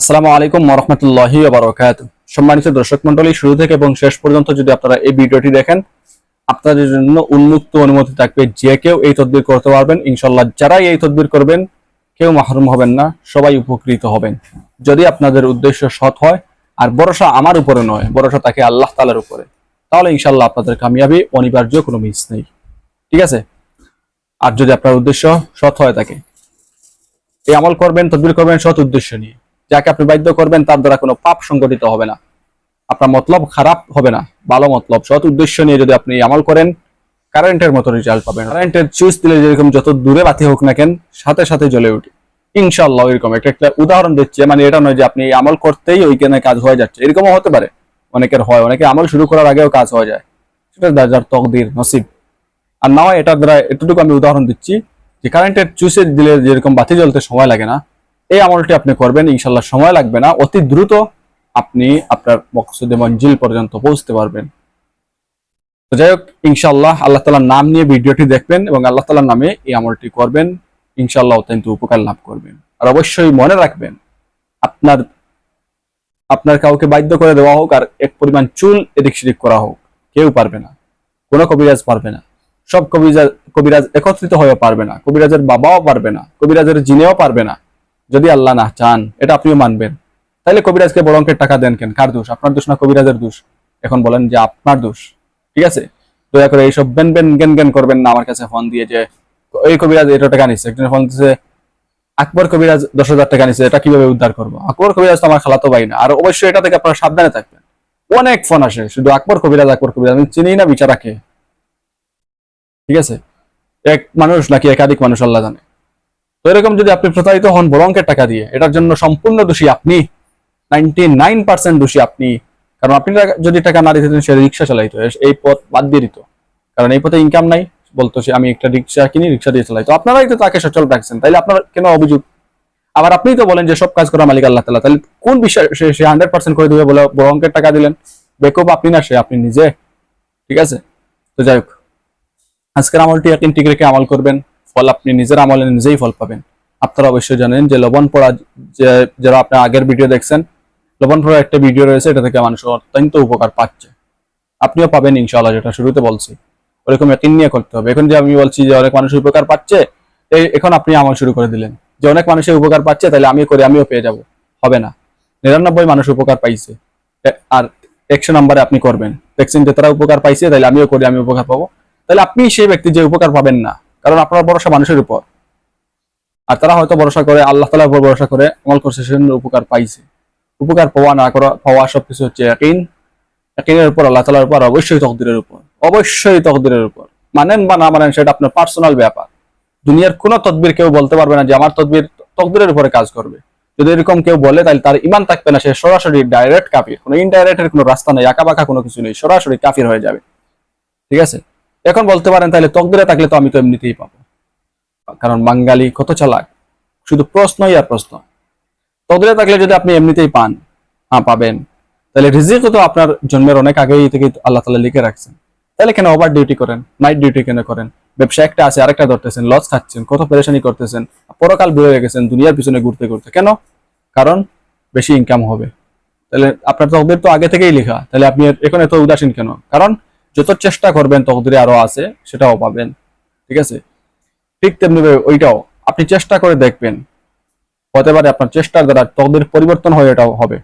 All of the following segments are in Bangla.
আসসালামু আলাইকুম মরহমতুল্লাহি বারকাত। সম্মানিত দর্শক মন্ডলী শুরু থেকে এবং শেষ পর্যন্ত যদি আপনারা এই ভিডিওটি দেখেন, আপনাদের জন্য উন্মুক্ত অনুমতি থাকবে যে কেউ এই তদবির করতে পারবেন। ইনশাল্লাহ যারাই এই তদবির করবেন, কেউ মাহরুম হবেন না, সবাই উপকৃত হবেন। যদি আপনাদের উদ্দেশ্য সৎ হয়, আর ভরসা আমার উপরে নয়, ভরসা থাকে আল্লাহ তালার উপরে, তাহলে ইনশাল্লাহ আপনাদের কামিয়াবি, অনিবার্য কোনো মিস নেই। ঠিক আছে? আর যদি আপনার উদ্দেশ্য সৎ হয় থাকে এই আমল করবেন, তদবির করবেন সৎ উদ্দেশ্য নিয়ে। যাকে আপনি বাধ্য করবেন, তার দ্বারা কোনো পাপ সংগঠিত হবে না। আপনার মতলব খারাপ হবে না, ভালো মতলব। সৎ উদ্দেশ্য নিয়ে যদি আপনি আমল করেন কারেন্টের মতো রেজাল্ট পাবেন। কারেন্টের চুইস দিলে যেরকম যত দূরে বাতি হোক না কেন, সাথে সাথে জ্বলে উঠে। ইনশাল্লাহ এরকম একটা একটা উদাহরণ দিচ্ছে। মানে এটা নয় যে আপনি আমল করতেই ওইখানে কাজ হয়ে যাচ্ছে। এরকমও হতে পারে। অনেকের হয়, অনেকে আমল শুরু করার আগেও কাজ হয়ে যায়। সেটা যার তকদির নসিব। আর না এটার দ্বারা এতটুকু আমি উদাহরণ দিচ্ছি যে কারেন্টের চুষে দিলে যেরকম বাতি জ্বলতে সময় লাগে না এই আমলটি আপনি করবেন, ইনশাল্লাহ সময় লাগবে না। অতি দ্রুত আপনি আপনার মকসুদে মঞ্জিল পর্যন্ত পৌঁছতে পারবেন। তো যাই হোক, ইনশাল্লাহ আল্লাহ তালার নাম নিয়ে ভিডিওটি দেখবেন এবং আল্লাহ তালার নামে এই আমলটি করবেন। ইনশাল্লাহ অত্যন্ত উপকার লাভ করবেন। আর অবশ্যই মনে রাখবেন, আপনার আপনার কাউকে বাধ্য করে দেওয়া হোক আর এক পরিমাণ চুল এদিক সেদিক করা হোক, কেউ পারবে না। কোনো কবিরাজ পারবে না। সব কবিরাজ কবিরাজ একত্রিত হয়ে পারবে না। কবিরাজের বাবাও পারবে না। কবিরাজের জিনেও পারবে না। যদি আল্লাহ না চান, এটা আপনিও মানবেন। তাইলে কবিরাজকে বড় অঙ্কের টাকা দেন কেন? কার দোষ? আপনার দোষ না কবিরাজের দোষ? এখন বলেন যে আপনার দোষ। ঠিক আছে? দয়া করে এইসব বেন বেন গেন জ্ঞান করবেন না আমার কাছে ফোন দিয়ে যে, এই কবিরাজ এটা টাকা নিচ্ছে একজন ফোন দিচ্ছে আকবর কবিরাজ দশ হাজার টাকা নিচ্ছে এটা কীভাবে উদ্ধার করব? আকবর কবিরাজ তো আমার খালাতো ভাই না। আর অবশ্যই এটা থেকে আপনারা সাবধানে থাকবেন। অনেক ফোন আসে, শুধু আকবর কবিরাজ আকবর কবিরাজ, আমি চিনি না বিচারাকে ঠিক আছে? এক মানুষ নাকি একাধিক মানুষ, আল্লাহ জানে। তো এরকম যদি আপনি প্রতারিত হন, বড় অঙ্কের টাকা দিয়ে, এটার জন্য সম্পূর্ণ দোষী আপনি নাইনটি নাইন পার্সেন্ট দোষী আপনি। কারণ আপনি যদি টাকা না দিতেন, সে রিক্সা চালাইতো এই পথ বাদ দিয়ে দিত। কারণ এই পথে ইনকাম নাই, বলতো সে, আমি একটা রিক্সা কিনি, রিক্সা দিয়ে চালাই তো আপনারাই তো তাকে সচল রাখছেন, তাইলে আপনার কেন অভিযোগ? আবার আপনি তো বলেন যে, সব কাজ করা মালিক আল্লাহ তালা তাহলে কোন বিষয় সে- সে হান্ড্রেড পার্সেন্ট করে দেবে বলে বড় অঙ্কের টাকা দিলেন? বেকুব আপনি না সে, আপনি নিজে। ঠিক আছে? তো যাই হোক। আজকের আমলটি এক ঠিক রেখে আমল করবেন। ফল আপনি নিজের আমলে নিজেই ফল পাবেন। আপনারা অবশ্যই জানেন যে লবণ পড়া যে, যারা আপনার আগের ভিডিও দেখছেন, লবণ পড়া একটা ভিডিও রয়েছে, এটা থেকে মানুষ অত্যন্ত উপকার পাচ্ছে। আপনিও পাবেন ইনশাআল্লাহ, যেটা শুরুতে বলছি। ওরকম একদিন নিয়ে করতে হবে। এখন যে আমি বলছি যে অনেক মানুষ উপকার পাচ্ছে, এই এখন আপনি আমল শুরু করে দিলেন। যে অনেক মানুষের উপকার পাচ্ছে, তাহলে আমি করি, আমিও পেয়ে যাব। হবে না। নিরানব্বই মানুষ উপকার পাইছে। আর একশো নাম্বারে আপনি করবেন। দেখছেন যে তারা উপকার পাইছে, তাহলে আমিও করি, আমি উপকার পাবো। তাহলে আপনি সেই ব্যক্তি যে উপকার পাবেন না। কারণ আপনার ভরসা মানুষের উপর। আর তারা হয়তো ভরসা করে, আল্লাহ তালার উপর ভরসা করে, আমল করছে, সেজন্য উপকার পাইছে। উপকার পাওয়া না করা, পাওয়া সবকিছু হচ্ছে একিন একিনের উপর, আল্লাহ তালার উপর অবশ্যই তকদিরের উপর। অবশ্যই তকদিরের উপর। মানেন বা না মানেন, সেটা আপনার পার্সোনাল ব্যাপার। দুনিয়ার কোনো তদবির কেউ বলতে পারবে না যে আমার তদবির তকদিরের উপরে কাজ করবে। যদি এরকম কেউ বলে, তাহলে তার ইমান থাকবে না, সে সরাসরি ডাইরেক্ট কাফির। কোনো ইনডাইরেক্টের কোনো রাস্তা নেই আঁকা বাঁকা কোনো কিছু নেই, সরাসরি কাফির হয়ে যাবে। ঠিক আছে? এখন বলতে পারেন তাহলে তকদিরে থাকলে তো আমি তো এমনিতেই পাবো। কারণ বাঙালি কত চালাক? শুধু প্রশ্নই আর প্রশ্ন। তকদিরে থাকলে যদি আপনি এমনিতেই পান হ্যাঁ পাবেন, তাহলে রিজিক তো আপনার জন্মের অনেক আগেই থেকে আল্লাহ তালা লিখে রাখছেন। তাহলে কেন ওভার ডিউটি করেন? নাইট ডিউটি কেন করেন? ব্যবসা একটা আছে, আরেকটা ধরতেছেন লস খাচ্ছেন, কত পেরেশানি করতেছেন, পরকাল হয়ে গেছেন, দুনিয়ার পিছনে ঘুরতে ঘুরতে। কেন? কারণ বেশি ইনকাম হবে। তাহলে আপনার তকদির তো আগে থেকেই লেখা। তাহলে আপনি এখন এত উদাসীন কেন? কারণ যত চেষ্টা করবেন তকদিরে আরও আছে, সেটাও পাবেন। ঠিক আছে? ঠিক তেমনিভাবে ওইটাও আপনি চেষ্টা করে দেখবেন। হতে পারে আপনার চেষ্টার দ্বারা তকদির পরিবর্তন হয়ে, এটাও হবে।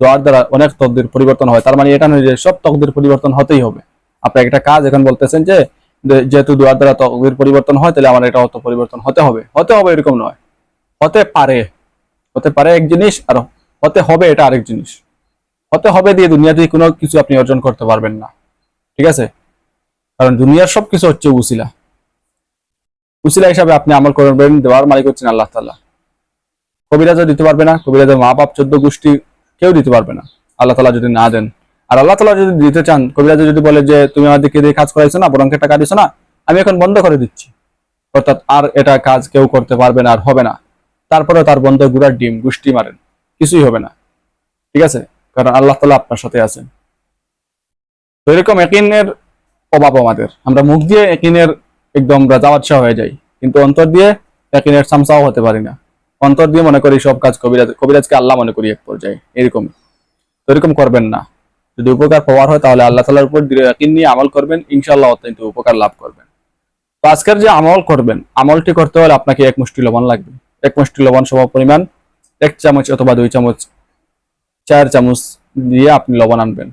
দোয়ার দ্বারা অনেক তকদির পরিবর্তন হয়। তার মানে এটা নয় যে সব তকদির পরিবর্তন হতেই হবে। আপনার একটা কাজ এখন বলতেছেন যে, যে- যেহেতু দোয়ার দ্বারা তকদির পরিবর্তন হয়, তাহলে আমার এটা অত পরিবর্তন হতে হবে। হতে হবে এরকম নয়। হতে পারে। হতে পারে এক জিনিস আর হতে হবে এটা আরেক জিনিস। হতে হবে দিয়ে দুনিয়াতে কোনো কিছু আপনি অর্জন করতে পারবেন না। ঠিক আছে? কারণ দুনিয়ার সবকিছু হচ্ছে উসিলা। উসিলা হিসাবে আপনি আমল করবেন, দেওয়ার মালিক হচ্ছেন আল্লাহ তাল্লাহ কবিরাজও দিতে পারবে না কবিরাজের মা বাপ চোদ্দ গোষ্ঠী কেউ দিতে পারবে না। আল্লাহ তালা যদি না দেন। আর আল্লাহ তালা যদি দিতে চান, কবিরাজ যদি বলে যে, তুমি আমার দিকে দিয়ে কাজ করাইছো না, বরং টাকা দিছো না, আমি এখন বন্ধ করে দিচ্ছি। অর্থাৎ আর এটা কাজ কেউ করতে পারবে না, আর হবে না। তারপরে তার বন্ধ গুড়ার ডিম, গুষ্টি মারেন। কিছুই হবে না। ঠিক আছে? কারণ আল্লাহ তালা আপনার সাথে আছেন। এরকম একিনের অভাব আমাদের। আমরা মুখ দিয়ে একিনের একদম রাজা বাদশাহ হয়ে যাই, কিন্তু অন্তর দিয়ে একিনের সামসাও হতে পারি না। অন্তর দিয়ে মনে করি সব কাজ কবিরাজ, কবিরাজকে আল্লাহ মনে করি এক পর্যায়ে, এরকম। তো এরকম করবেন না। যদি উপকার পাওয়ার হয় তাহলে আল্লাহ তালার উপর দৃঢ় নিয়ে আমল করবেন ইনশাল্লাহ অত্যন্ত উপকার লাভ করবেন। তো আজকের যে আমল করবেন, আমলটি করতে হলে আপনাকে এক মুষ্টি লবণ লাগবে। এক মুষ্টি লবণ সম পরিমাণ এক চামচ অথবা দুই চামচ, চার চামচ দিয়ে আপনি লবণ আনবেন।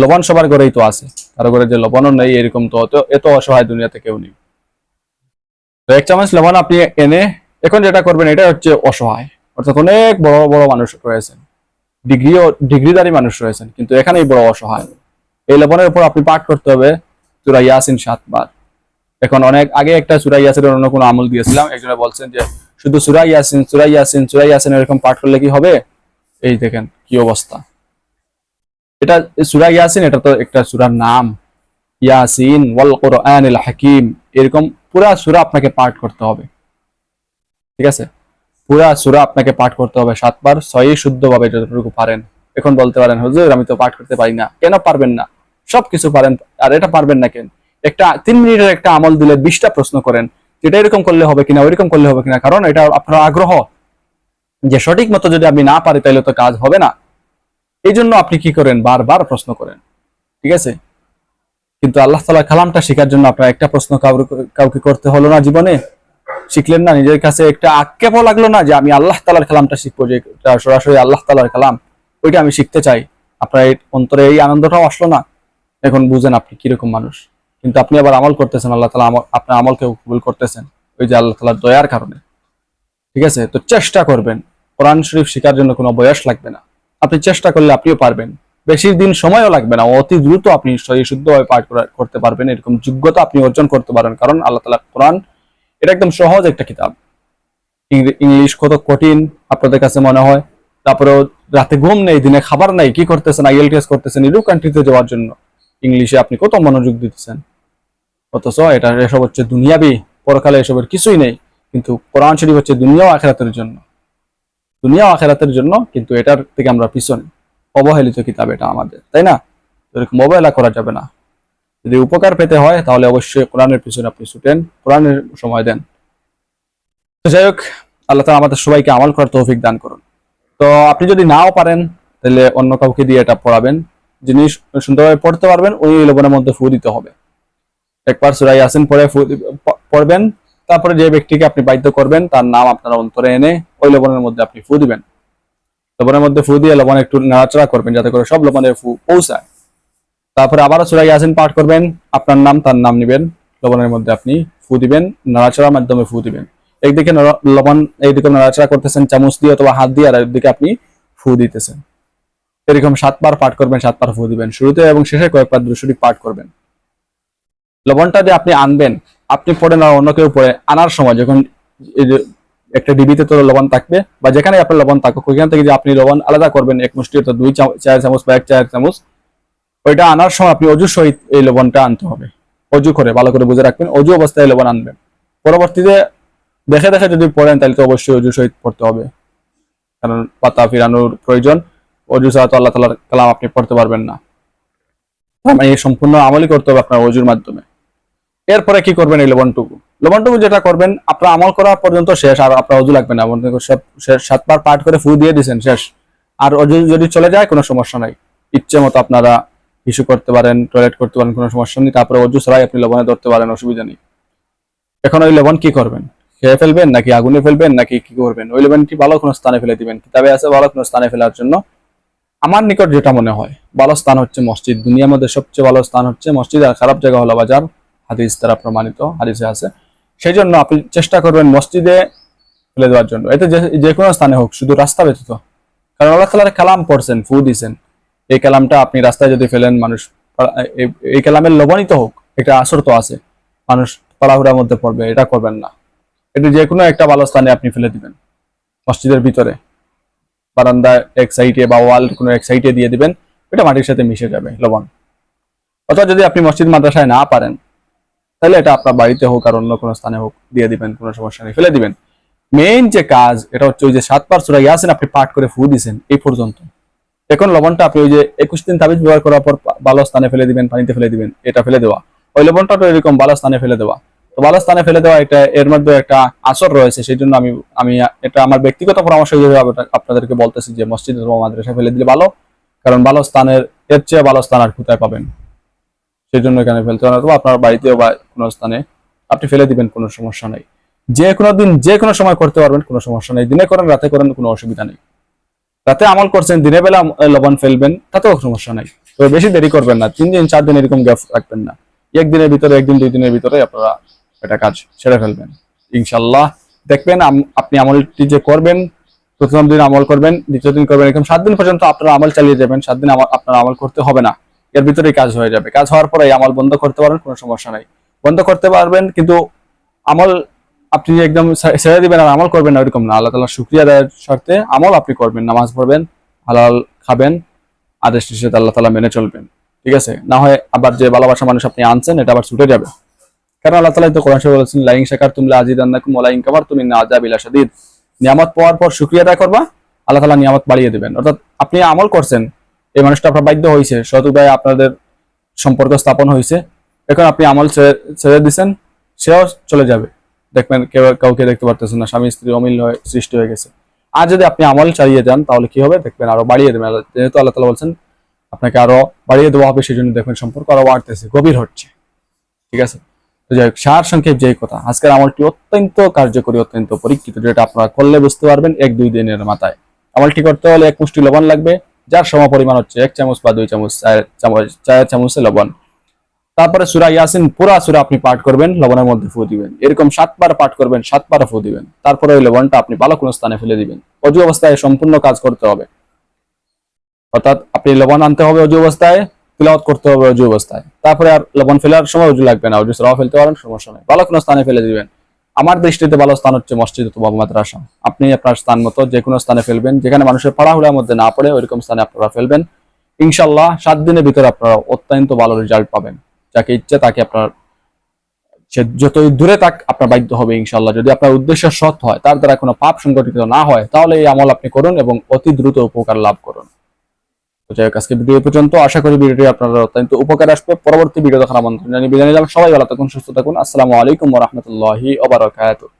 লবণ সবার ঘরেই তো আছে। কারও ঘরে যে লবণও নেই, এরকম তো এত অসহায় দুনিয়াতে কেউ নেই। তো এক চামচ লবণ আপনি এনে এখন যেটা করবেন, এটা হচ্ছে অসহায়। অর্থাৎ অনেক বড় বড় মানুষ রয়েছেন। ডিগ্রিও ডিগ্রিদারি মানুষ রয়েছেন, কিন্তু এখানেই বড় অসহায়। এই লবণের উপর আপনি পাঠ করতে হবে সুরা ইয়াসিন সাতবার। এখন অনেক আগে একটা সুরা ইয়াসিনের অন্য কোনো আমল দিয়েছিলাম, একজনে বলছেন যে, শুধু সুরা ইয়াসিন সুরা ইয়াসিন সুরা ইয়াসিন এরকম পাঠ করলে কি হবে? এই দেখেন কি অবস্থা। এটা সুরা ইয়াসিন, এটা তো একটা সুরার নাম। ইয়াসিন ওয়াল কোরআনিল হাকিম, এরকম পুরা সুরা আপনাকে পাঠ করতে হবে। ঠিক আছে? পুরা সুরা আপনাকে পাঠ করতে হবে সাতবার, ছয়ই শুদ্ধভাবে যতটুকু পারেন। এখন বলতে পারেন, হুজুর, আমি তো পাঠ করতে পারি না। কেন পারবেন না? সবকিছু পারেন, আর এটা পারবেন না কেন? একটা তিন মিনিটের একটা আমল দিলে বিশটা প্রশ্ন করেন যেটা এরকম করলে হবে কিনা, ওইরকম করলে হবে কিনা? কারণ এটা আপনার আগ্রহ। যে সঠিক মতো যদি আপনি না পারি তাহলে তো কাজ হবে না। এই জন্য আপনি কি করেন? বারবার প্রশ্ন করেন। ঠিক আছে? কিন্তু আল্লাহ তালা কালামটা শেখার জন্য আপনার একটা প্রশ্ন কাউকে- করতে হলো না জীবনে? শিখলেন না? নিজের কাছে একটা আক্ষেপও লাগল না যে আমি আল্লাহ তালার কালামটা শিখব, যে সরাসরি আল্লাহ তালার কালাম? ওইটা আমি শিখতে চাই। আপনার অন্তরে এই আনন্দটাও আসলো না? এখন বুঝেন আপনি কীরকম মানুষ। কিন্তু আপনি আবার আমল করতেছেন, আল্লাহ তালা আপনার আমলকে কবুল করতেছেন। ওই যে আল্লাহ তালার দয়ার কারণে। ঠিক আছে? তো চেষ্টা করবেন। কোরআন শরীফ শেখার জন্য কোনো বয়স লাগবে না। আপনি চেষ্টা করলে আপনিও পারবেন। বেশি দিন সময়ও লাগবে না, অতি দ্রুত আপনি শুদ্ধভাবে পাঠ করতে পারবেন, এরকম যোগ্যতা আপনি অর্জন করতে পারেন, কারণ আল্লাহ তালা কোরআন, এটা একদম সহজ একটা কিতাব। ইংলিশ কত কঠিন, আপনাদের কাছে মনে হয় তারপরে রাতে ঘুম নেই, দিনে খাবার নাই, কি করতেছেন আইএলটিএস করতেছেন ইউরোপ কান্ট্রিতে যাওয়ার জন্য। ইংলিশে আপনি কত মনোযোগ দিতেছেন। অথচ এটা এসব হচ্ছে দুনিয়াবি, পরকালে এসবের কিছুই নেই, কিন্তু কোরআন শরীফ হচ্ছে দুনিয়া আখেরাতের জন্য। দুনিয়া আখেরাতের জন্য, কিন্তু এটার থেকে আমরা পিছনে। অবহেলিত কিতাব এটা আমাদের, তাই না? এরকম অবহেলা করা যাবে না। যদি উপকার পেতে হয়, তাহলে অবশ্যই কোরআনের পিছনে আপনি ছুটেন, কোরআনের সময় দেন। তো যাই হোক, আল্লাহ তালা আমাদের সবাইকে আমল করার তৌফিক দান করুন। তো আপনি যদি নাও পারেন, তাহলে অন্য কাউকে দিয়ে এটা পড়াবেন। যিনি সুন্দরভাবে পড়তে পারবেন ওই লবণের মধ্যে ফু দিতে হবে। একবার সুরাই আসেন পরে পড়বেন তারপরে যে ব্যক্তিকে আপনি বাধ্য করবেন, তার নাম আপনার অন্তরে এনে ওই লবণের মধ্যে আপনি ফু দিবেন। লবণের মধ্যে ফু দিয়ে লবণ একটু নাড়াচাড়া করবেন যাতে করে সব লবণের ফু পৌঁছায়। তারপরে আবারও সুরাই আসেন পাঠ করবেন, আপনার নাম, তার নাম নিবেন, লবণের মধ্যে আপনি ফু দিবেন, নাড়াচাড়ার মাধ্যমে ফু দিবেন। একদিকে লবণ এইদিকে নাড়াচাড়া করতেছেন, চামচ দিয়ে অথবা হাত দিয়ে, আর একদিকে আপনি ফু দিতেছেন। এরকম সাতবার পাঠ করবেন, সাতবার ফু দিবেন। শুরুতে এবং শেষে কয়েকবার দুশোটি পাঠ করবেন। লবণটা যে আপনি আনবেন আপনি পড়েন আর অন্য কেউ পড়ে, আনার সময় যখন একটা ডিবিতে তো লবণ থাকবে, বা যেখানে আপনার লবণ থাকুক, ওইখান থেকে যে আপনি লবণ আলাদা করবেন, এক মুষ্টি অর্থাৎ দুই চার চামচ বা এক চার চামচ, ওইটা আনার সময় আপনি অজু সহিত এই লবণটা আনতে হবে। অজু করে, ভালো করে বুঝে রাখবেন, অজু অবস্থায় লবণ আনবেন। পরবর্তীতে দেখে দেখে যদি পড়েন, তাহলে তো অবশ্যই অজু সহিত পড়তে হবে। কারণ পাতা ফিরানোর প্রয়োজন, অজু ছাড়া তো আল্লাহ তালার কালাম আপনি পড়তে পারবেন না। মানে এই সম্পূর্ণ আমলই করতে হবে আপনার অজুর মাধ্যমে। এরপরে কি করবেন এই লবণটুকু? লবণটুকু যেটা করবেন, আপনার আমল করা পর্যন্ত শেষ, আর আপনার অজু লাগবে না। সাতবার পাঠ করে ফু দিয়ে দিয়েছেন শেষ। আর অজু যদি চলে যায়, কোনো সমস্যা নাই। ইচ্ছে মতো আপনারা ইস্যু করতে পারেন, টয়লেট করতে পারেন, কোনো সমস্যা নেই। তারপরে অজু ছাড়াই আপনি লবণে ধরতে পারেন, অসুবিধা নেই। এখন ওই লবণ কি করবেন? খেয়ে ফেলবেন, নাকি আগুনে ফেলবেন, নাকি কি করবেন? ওই লবণটি ভালো কোনো স্থানে ফেলে দিবেন। কিতাবে আছে ভালো কোনো স্থানে ফেলার জন্য। আমার নিকট যেটা মনে হয় ভালো স্থান হচ্ছে মসজিদ। দুনিয়ার মধ্যে সবচেয়ে ভালো স্থান হচ্ছে মসজিদ, আর খারাপ জায়গা হলো বাজার। হাদিস দ্বারা প্রমাণিত, হাদিসে আছে। সেই জন্য আপনি চেষ্টা করবেন মসজিদে ফেলে দেওয়ার জন্য। এতে যে- কোনো স্থানে হোক, শুধু রাস্তা ব্যতীত। কারণ আল্লাহ তালার কালাম পড়ছেন, ফু দিছেন। এই কালামটা আপনি রাস্তায় যদি ফেলেন, মানুষ এই- কালামের লবণিত হোক এটা আসর তো আছে। মানুষ পালাহুড়ার মধ্যে পড়বে, এটা করবেন না। এটা যে কোনো একটা ভালো স্থানে আপনি ফেলে দিবেন, মসজিদের ভিতরে। বারান্দায় এক সাইডে বা ওয়াল কোনো এক সাইডে দিয়ে দিবেন, এটা মাটির সাথে মিশে যাবে, লবণ। অথবা যদি আপনি মসজিদ মাদ্রাসায় না পারেন তাহলে এটা আপনার বাড়িতে হোক আর অন্য কোনো স্থানে হোক, দিয়ে দিবেন, কোনো সমস্যা নেই, ফেলে দিবেন। মেইন যে কাজ, এটা হচ্ছে ওই যে সাতবার সুরা ইয়াসিন আপনি পাঠ করে ফু দিছেন, এই পর্যন্ত। এখন লবণটা আপনি ওই যে একুশ দিন তাবিজ ব্যবহার করার পর ভালো স্থানে ফেলে দিবেন, পানিতে ফেলে দিবেন, এটা ফেলে দেওয়া। ওই লবণটা তো এরকম ভালো স্থানে ফেলে দেওয়া। তো ভালো স্থানে ফেলে দেওয়া এটা, এর মধ্যে একটা আসর রয়েছে, সেই জন্য আমি আমি এটা আমার ব্যক্তিগত পরামর্শ হিসেবে আপনাদেরকে বলতেছি যে মসজিদ মাদ্রাসা ফেলে দিলে ভালো, কারণ ভালো স্থানের, এর চেয়ে ভালো স্থান আর কোথায় পাবেন? সেই জন্য এখানে ফেলতে হবে অথবা আপনার বাড়িতেও বা কোনো স্থানে আপনি ফেলে দিবেন, কোনো সমস্যা নেই। যে কোনো দিন, যে কোনো সময় করতে পারবেন, কোনো সমস্যা নেই। দিনে করেন, রাতে করেন, কোনো অসুবিধা নেই। রাতে আমল করছেন, দিনের বেলা লবণ ফেলবেন, তাতেও সমস্যা নাই। তবে বেশি দেরি করবেন না, তিন দিন, চার দিন এরকম গ্যাপ রাখবেন না। একদিনের ভিতরে একদিন দুই দিনের ভিতরে আপনারা এটা কাজ সেরে ফেলবেন। ইনশাল্লাহ দেখবেন আপনি আমলটি যে করবেন, প্রথম দিন আমল করবেন, দ্বিতীয় দিন করবেন, এরকম সাত দিন পর্যন্ত আপনারা আমল চালিয়ে যাবেন, সাত দিন আপনার আমল করতে হবে না। এর ভিতরেই কাজ হয়ে যাবে। কাজ হওয়ার পরে আমল বন্ধ করতে পারবেন, কোনো সমস্যা নাই। বন্ধ করতে পারবেন, কিন্তু আমল আপনি একদম ছেড়ে দিবেন আর আমল করবেন না, ওইরকম না। আল্লাহ তালা শুক্রিয়া দেওয়ার শর্তে আমল আপনি করবেন, নামাজ পড়বেন, হালাল খাবেন, আদেশ নিষেধ আল্লাহ তালা মেনে চলবেন। ঠিক আছে? না হয় আবার যে ভালোবাসা মানুষ আপনি আনছেন, এটা আবার ছুটে যাবে। কারণ আল্লাহ তালা তো কোরআন শরীফে বলেছেন লাইং শেখার তুমি আজিদ আন্নাকুম ওলাইং কামার তুমি না আজাবিলা সাদিদ নিয়ামত পাওয়ার পর শুক্রিয়া আদায় করবা, আল্লাহ তালা নিয়ামত বাড়িয়ে দেবেন। অর্থাৎ আপনি আমল করছেন এই মানুষটা আপনার বাধ্য হয়েছে উপায়ে আপনাদের সম্পর্ক স্থাপন হয়েছে এখন আপনি আমল ছেড়ে- দিছেন, সেও চলে যাবে। দেখবেন কেউ কাউকে দেখতে পারতেছেন না, স্বামী, স্ত্রী অমিল হয়ে সৃষ্টি হয়ে গেছে। আর যদি আপনি আমল চালিয়ে যান, তাহলে কি হবে? দেখবেন আরও বাড়িয়ে দেবেন যেহেতু আল্লাহ তালা বলছেন, আপনাকে আরও বাড়িয়ে দেওয়া হবে সেই জন্য দেখবেন সম্পর্ক আরও বাড়তেছে, গভীর হচ্ছে। ঠিক আছে? তো যাই হোক, সার সংক্ষেপ যেই কথা, আজকের আমলটি অত্যন্ত কার্যকরী, অত্যন্ত পরীক্ষিত, যেটা আপনারা করলে বুঝতে পারবেন এক দুই দিনের মাথায়। আমলটি করতে হলে এক মুষ্টি লবণ লাগবে যার সম পরিমাণ হচ্ছে এক চামচ বা দুই চামচ চামচ চায়ের চামচে লবণ। তারপরে সুরা ইয়াসিন, পুরা সুরা আপনি পাঠ করবেন, লবণের মধ্যে ফু দিবেন। এরকম সাতবার পাঠ করবেন, সাতবার ফু দিবেন। তারপরে ওই লবণটা আপনি ভালো কোনো স্থানে ফেলে দিবেন। অজু অবস্থায় সম্পূর্ণ কাজ করতে হবে। অর্থাৎ আপনি লবণ আনতে হবে অজু অবস্থায়, তিলাওয়াত করতে হবে অজু অবস্থায়। তারপরে আর লবণ ফেলার সময় অজু লাগবে না। অজু সরাও ফেলতে পারেন, সমস্যা নেই। ভালো কোনো স্থানে ফেলে দিবেন। আমার দৃষ্টিতে ভালো স্থান হচ্ছে মসজিদ অথবা মাদ্রাসা আপনি আপনার স্থান মতো যে কোনো স্থানে ফেলবেন, যেখানে মানুষের পাড়াহুড়ার মধ্যে না পড়ে ওইরকম স্থানে আপনারা ফেলবেন। ইনশাল্লাহ সাত দিনের ভিতরে আপনারা অত্যন্ত ভালো রেজাল্ট পাবেন। যাকে ইচ্ছে তাকে আপনার, সে যতই দূরে থাক আপনার বাধ্য হবে ইনশাল্লাহ যদি আপনার উদ্দেশ্য সৎ হয়, তার দ্বারা কোনো পাপ সংগঠিত না হয়, তাহলে এই আমল আপনি করুন এবং অতি দ্রুত উপকার লাভ করুন। তো যাই হোক, আজকে ভিডিও পর্যন্ত। আশা করি ভিডিওটি আপনারা অত্যন্ত উপকার আসবে। পরবর্তী ভিডিও দেখার আমন্ত্রণ জানিয়ে বিদায় নিলাম। সবাই ভালো থাকুন, সুস্থ থাকুন। আসসালামু আলাইকুম রহমতুল্লাহি ওবারাকাতুহ